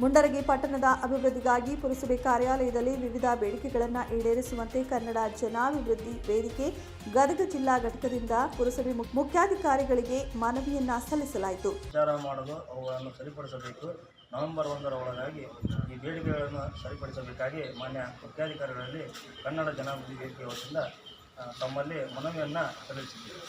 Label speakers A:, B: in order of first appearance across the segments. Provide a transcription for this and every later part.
A: ಮುಂಡರಗಿ ಪಟ್ಟಣದ ಅಭಿವೃದ್ಧಿಗಾಗಿ ಪುರಸಭೆ ಕಾರ್ಯಾಲಯದಲ್ಲಿ ವಿವಿಧ ಬೇಡಿಕೆಗಳನ್ನು ಈಡೇರಿಸುವಂತೆ ಕನ್ನಡ ಜನಾಭಿವೃದ್ಧಿ ವೇದಿಕೆ, ಗದಗ ಜಿಲ್ಲಾ ಘಟಕದಿಂದ ಪುರಸಭೆ ಮುಖ್ಯಾಧಿಕಾರಿಗಳಿಗೆ ಮನವಿಯನ್ನ ಸಲ್ಲಿಸಲಾಯಿತು.
B: ವಿಚಾರ ಮಾಡಲು ಅವುಗಳನ್ನು ಸರಿಪಡಿಸಬೇಕು. ನವೆಂಬರ್ ಒಂದರ ಒಳಗಾಗಿ ಈ ಬೇಡಿಕೆಗಳನ್ನು ಸರಿಪಡಿಸಬೇಕಾಗಿ ಮಾನ್ಯ ಮುಖ್ಯಾಧಿಕಾರಿಗಳಲ್ಲಿ ಕನ್ನಡ ಜನಾಭಿವೃದ್ಧಿ ವೇದಿಕೆ ವತಿಯಿಂದ ತಮ್ಮಲ್ಲಿ ಮನವಿಯನ್ನು ಸಲ್ಲಿಸಿದ್ದೇವೆ.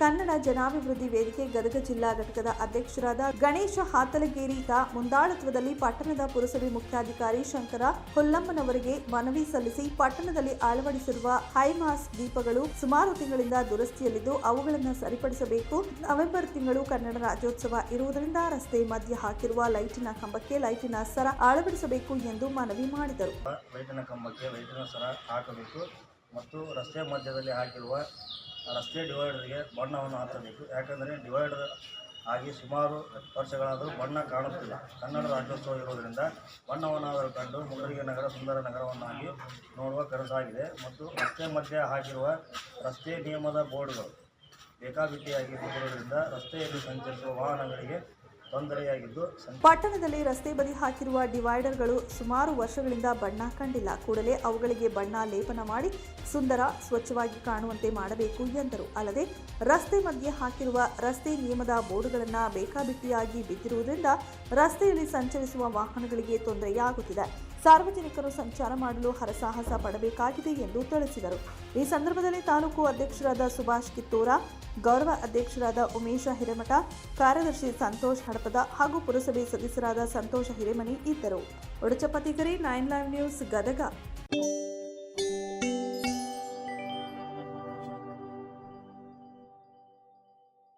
A: ಕನ್ನಡ ಜನಾಭಿವೃದ್ಧಿ ವೇದಿಕೆ ಗದಗ ಜಿಲ್ಲಾ ಘಟಕದ ಅಧ್ಯಕ್ಷರಾದ ಗಣೇಶ ಹಾತಲಗೇರಿ ದ ಮುಂದಾಳತ್ವದಲ್ಲಿ ಪಟ್ಟಣದ ಪುರಸಭೆ ಮುಖ್ಯಾಧಿಕಾರಿ ಶಂಕರ ಹೊಲ್ಲಮ್ಮನವರಿಗೆ ಮನವಿ ಸಲ್ಲಿಸಿ ಪಟ್ಟಣದಲ್ಲಿ ಅಳವಡಿಸಿರುವ ಹೈಮಾಸ್ ದೀಪಗಳು ಸುಮಾರು ತಿಂಗಳಿಂದ ದುರಸ್ತಿಯಲ್ಲಿದ್ದು, ಅವುಗಳನ್ನು ಸರಿಪಡಿಸಬೇಕು. ನವೆಂಬರ್ ತಿಂಗಳು ಕನ್ನಡ ರಾಜ್ಯೋತ್ಸವ ಇರುವುದರಿಂದ ರಸ್ತೆ ಮಧ್ಯೆ ಹಾಕಿರುವ ಲೈಟಿನ ಕಂಬಕ್ಕೆ ಲೈಟಿನ ಸರ ಅಳವಡಿಸಬೇಕು ಎಂದು ಮನವಿ ಮಾಡಿದರು.
B: ಲೈಟಿನ ಕಂಬಕ್ಕೆ ಲೈಟಿನ ಸರ ಹಾಕಬೇಕು. ಮತ್ತು ರಸ್ತೆ ಮಧ್ಯದಲ್ಲಿ ಹಾಕಿರುವ ರಸ್ತೆ ಡಿವೈಡರ್ಗೆ ಬಣ್ಣವನ್ನು ಹಾಕಬೇಕು. ಯಾಕಂದರೆ ಡಿವೈಡರ್ ಆಗಿ ಸುಮಾರು ವರ್ಷಗಳಾದರೂ ಬಣ್ಣ ಕಾಣುತ್ತಿಲ್ಲ. ಕನ್ನಡ ರಾಜ್ಯೋತ್ಸವ ಇರೋದರಿಂದ ಬಣ್ಣವನ್ನಾದರೂ ಕಂಡು ಮುಂಡರಿಗೆ ನಗರ, ಸುಂದರ ನಗರವನ್ನಾಗಿ ನೋಡುವ ಕನಸಾಗಿದೆ. ಮತ್ತು ರಸ್ತೆ ಮಧ್ಯೆ ಹಾಕಿರುವ ರಸ್ತೆ ನಿಯಮದ ಬೋರ್ಡ್ಗಳು ಬೇಕಾಬಿಟ್ಟಿಯಾಗಿ ಬಿಟ್ಟಿರೋದ್ರಿಂದ ರಸ್ತೆಯಲ್ಲಿ ಸಂಚರಿಸುವ ವಾಹನಗಳಿಗೆ ತೊಂದರೆಯಾಗಿದ್ದು
A: ಪಟ್ಟಣದಲ್ಲಿ ರಸ್ತೆ ಬದಿ ಹಾಕಿರುವ ಡಿವೈಡರ್ಗಳು ಸುಮಾರು ವರ್ಷಗಳಿಂದ ಬಣ್ಣ ಕಂಡಿಲ್ಲ. ಕೂಡಲೇ ಅವುಗಳಿಗೆ ಬಣ್ಣ ಲೇಪನ ಮಾಡಿ ಸುಂದರ, ಸ್ವಚ್ಛವಾಗಿ ಕಾಣುವಂತೆ ಮಾಡಬೇಕು ಎಂದರು. ಅಲ್ಲದೆ ರಸ್ತೆ ಮಧ್ಯೆ ಹಾಕಿರುವ ರಸ್ತೆ ನಿಯಮದ ಬೋರ್ಡ್ಗಳನ್ನು ಬೇಕಾಬಿಟ್ಟಿಯಾಗಿ ಬಿದ್ದಿರುವುದರಿಂದ ರಸ್ತೆಯಲ್ಲಿ ಸಂಚರಿಸುವ ವಾಹನಗಳಿಗೆ ತೊಂದರೆಯಾಗುತ್ತಿದೆ. ಸಾರ್ವಜನಿಕರು ಸಂಚಾರ ಮಾಡಲು ಹರಸಾಹಸ ಪಡಬೇಕಾಗಿದೆ ಎಂದು ತಿಳಿಸಿದರು. ಈ ಸಂದರ್ಭದಲ್ಲಿ ತಾಲೂಕು ಅಧ್ಯಕ್ಷರಾದ ಸುಭಾಷ್ ಕಿತ್ತೂರ, ಗೌರವ ಅಧ್ಯಕ್ಷರಾದ ಉಮೇಶ ಹಿರೇಮಠ, ಕಾರ್ಯದರ್ಶಿ ಸಂತೋಷ್ ಹಡಪದ ಹಾಗೂ ಪುರಸಭೆ ಸದಸ್ಯರಾದ ಸಂತೋಷ ಹಿರೇಮನಿ ಇದ್ದರು. ಒಡಚಪತಿಗರಿ ನೈನ್ ಲೈವ್ ನ್ಯೂಸ್ ಗದಗ.